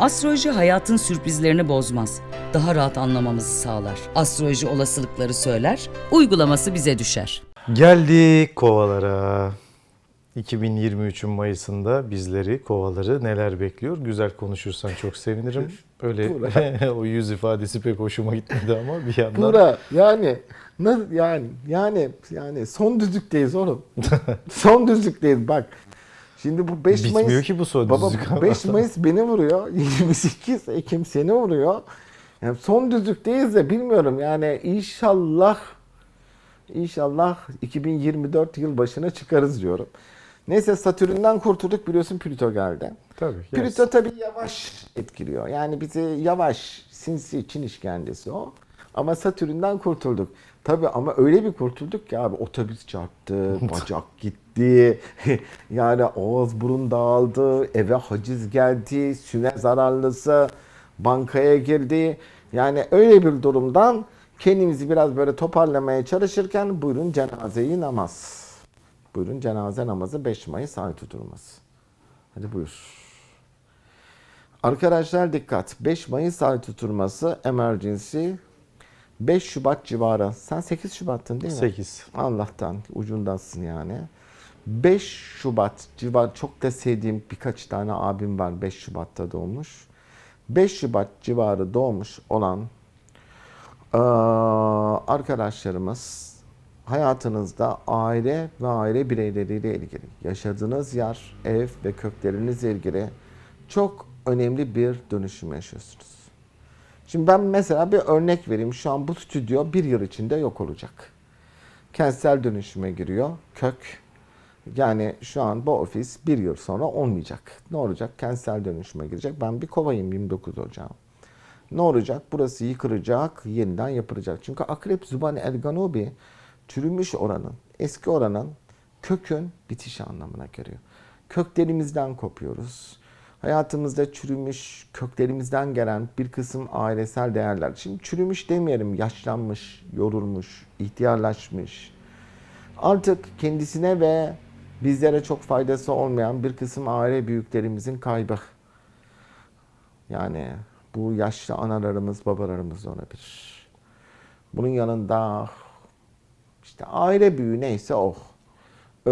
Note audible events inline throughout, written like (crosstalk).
Astroloji hayatın sürprizlerini bozmaz. Daha rahat anlamamızı sağlar. Astroloji olasılıkları söyler, uygulaması bize düşer. Geldik kovalara. 2023'ün Mayıs'ında bizleri, kovaları neler bekliyor? Güzel konuşursan çok sevinirim. Öyle (laughs) o yüz ifadesi pek hoşuma gitmedi ama bir yandan Buğra yani yani yani yani son düzlükteyiz oğlum. (laughs) son düzlükteyiz bak. Şimdi bu 5 bitmiyor Mayıs ki bu son Baba düzlük ama. 5 Mayıs beni vuruyor. (laughs) 28 Ekim seni vuruyor. Yani son düzlükteyiz de bilmiyorum yani inşallah inşallah 2024 yıl başına çıkarız diyorum. Neyse Satürn'den kurtulduk biliyorsun Plüto geldi. Tabii. yes. Plüto tabii yavaş etkiliyor. Yani bizi yavaş, sinsi, Çin işkencesi o. Ama Satürn'den kurtulduk. Tabii ama öyle bir kurtulduk ki abi otobüs çarptı, (laughs) bacak gitti. (laughs) yani ağız burun dağıldı, eve haciz geldi, süne zararlısı bankaya girdi. Yani öyle bir durumdan kendimizi biraz böyle toparlamaya çalışırken buyurun cenazeyi namaz. Buyurun cenaze namazı 5 Mayıs ay tutulması. Hadi buyur. Arkadaşlar dikkat. 5 Mayıs ay tutulması emergency 5 Şubat civarı. Sen 8 Şubat'tın değil mi? 8. Allah'tan ucundasın yani. 5 Şubat civar çok da sevdiğim birkaç tane abim var 5 Şubat'ta doğmuş. 5 Şubat civarı doğmuş olan arkadaşlarımız hayatınızda aile ve aile bireyleriyle ilgili yaşadığınız yer, ev ve köklerinizle ilgili çok önemli bir dönüşüm yaşıyorsunuz. Şimdi ben mesela bir örnek vereyim. Şu an bu stüdyo bir yıl içinde yok olacak. Kentsel dönüşüme giriyor. Kök. Yani şu an bu ofis bir yıl sonra olmayacak. Ne olacak? Kentsel dönüşüme girecek. Ben bir kovayım 29 Ocağım. Ne olacak? Burası yıkılacak, yeniden yapılacak. Çünkü Akrep Zuban Erganobi çürümüş oranın, eski oranın kökün bitişi anlamına geliyor. Köklerimizden kopuyoruz. Hayatımızda çürümüş, köklerimizden gelen bir kısım ailesel değerler. Şimdi çürümüş demeyelim, yaşlanmış, yorulmuş, ihtiyarlaşmış. Artık kendisine ve bizlere çok faydası olmayan bir kısım aile büyüklerimizin kaybı. Yani bu yaşlı analarımız, babalarımız olabilir. Bunun yanında işte aile büyüğü neyse o. Ee,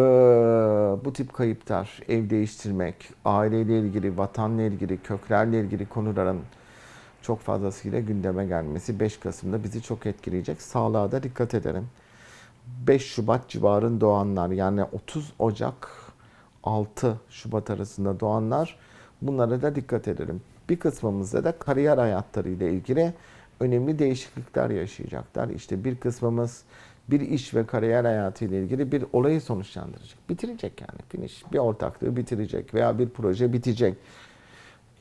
bu tip kayıplar, ev değiştirmek, aileyle ilgili, vatanla ilgili, köklerle ilgili konuların çok fazlasıyla gündeme gelmesi 5 Kasım'da bizi çok etkileyecek. Sağlığa da dikkat edelim. 5 Şubat civarın doğanlar yani 30 Ocak 6 Şubat arasında doğanlar bunlara da dikkat edelim. Bir kısmımızda da kariyer hayatları ile ilgili önemli değişiklikler yaşayacaklar. İşte bir kısmımız bir iş ve kariyer hayatı ile ilgili bir olayı sonuçlandıracak. Bitirecek yani finish. Bir ortaklığı bitirecek veya bir proje bitecek.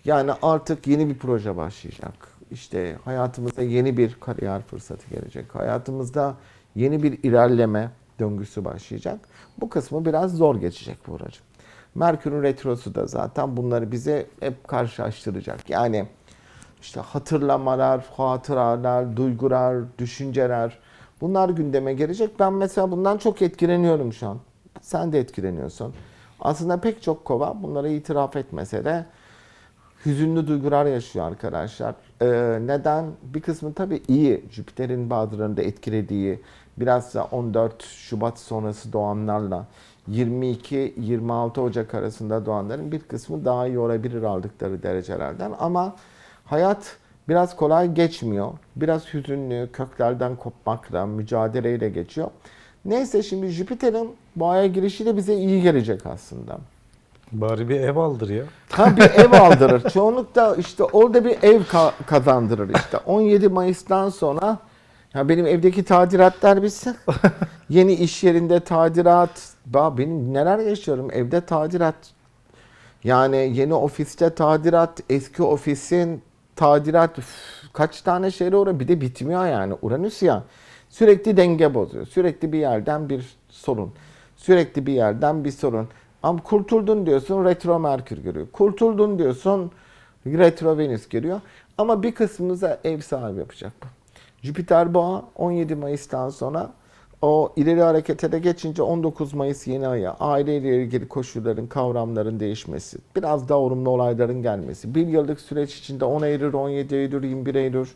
Yani artık yeni bir proje başlayacak. İşte hayatımızda yeni bir kariyer fırsatı gelecek. Hayatımızda yeni bir ilerleme döngüsü başlayacak. Bu kısmı biraz zor geçecek bu aracım. Merkür'ün retrosu da zaten bunları bize hep karşılaştıracak. Yani işte hatırlamalar, hatıralar, duygular, düşünceler bunlar gündeme gelecek. Ben mesela bundan çok etkileniyorum şu an. Sen de etkileniyorsun. Aslında pek çok kova bunları itiraf etmese de hüzünlü duygular yaşıyor arkadaşlar. Ee, neden? Bir kısmı tabii iyi. Jüpiter'in bazılarını da etkilediği, biraz da 14 Şubat sonrası doğanlarla 22-26 Ocak arasında doğanların bir kısmı daha iyi olabilir aldıkları derecelerden. Ama hayat biraz kolay geçmiyor. Biraz hüzünlü, köklerden kopmakla, mücadeleyle geçiyor. Neyse şimdi Jüpiter'in boğaya girişi de bize iyi gelecek aslında. Bari bir ev aldır ya. Ha bir ev aldırır. (laughs) Çoğunlukla işte orada bir ev ka- kazandırır işte. 17 Mayıs'tan sonra ya benim evdeki tadilatlar bitsin. (laughs) Yeni iş yerinde tadilat. Ba benim neler yaşıyorum evde tadilat. Yani yeni ofiste tadilat, eski ofisin tadilat. Üf, kaç tane şey orada bir de bitmiyor yani. Uranüs ya. Sürekli denge bozuyor. Sürekli bir yerden bir sorun. Sürekli bir yerden bir sorun. Ama kurtuldun diyorsun retro Merkür görüyor. Kurtuldun diyorsun retro Venüs görüyor. Ama bir kısmımıza ev sahibi yapacak bu. Jüpiter boğa 17 Mayıs'tan sonra O ileri harekete de geçince 19 Mayıs yeni aya aileyle ilgili koşulların, kavramların değişmesi, biraz daha olumlu olayların gelmesi, bir yıllık süreç içinde 10 Eylül, 17 Eylül, 21 Eylül,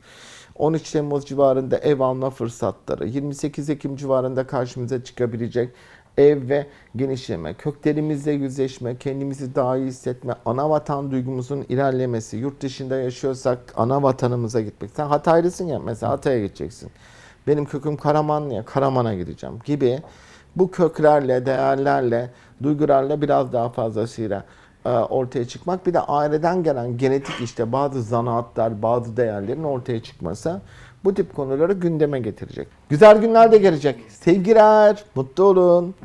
13 Temmuz civarında ev alma fırsatları, 28 Ekim civarında karşımıza çıkabilecek ev ve genişleme, köklerimizle yüzleşme, kendimizi daha iyi hissetme, ana vatan duygumuzun ilerlemesi, yurt dışında yaşıyorsak ana vatanımıza gitmek. Sen Hataylısın ya mesela Hatay'a gideceksin. Benim köküm Karaman ya Karaman'a gideceğim gibi bu köklerle, değerlerle, duygularla biraz daha fazlasıyla e, ortaya çıkmak. Bir de aileden gelen genetik işte bazı zanaatlar, bazı değerlerin ortaya çıkması bu tip konuları gündeme getirecek. Güzel günler de gelecek. Sevgiler, mutlu olun.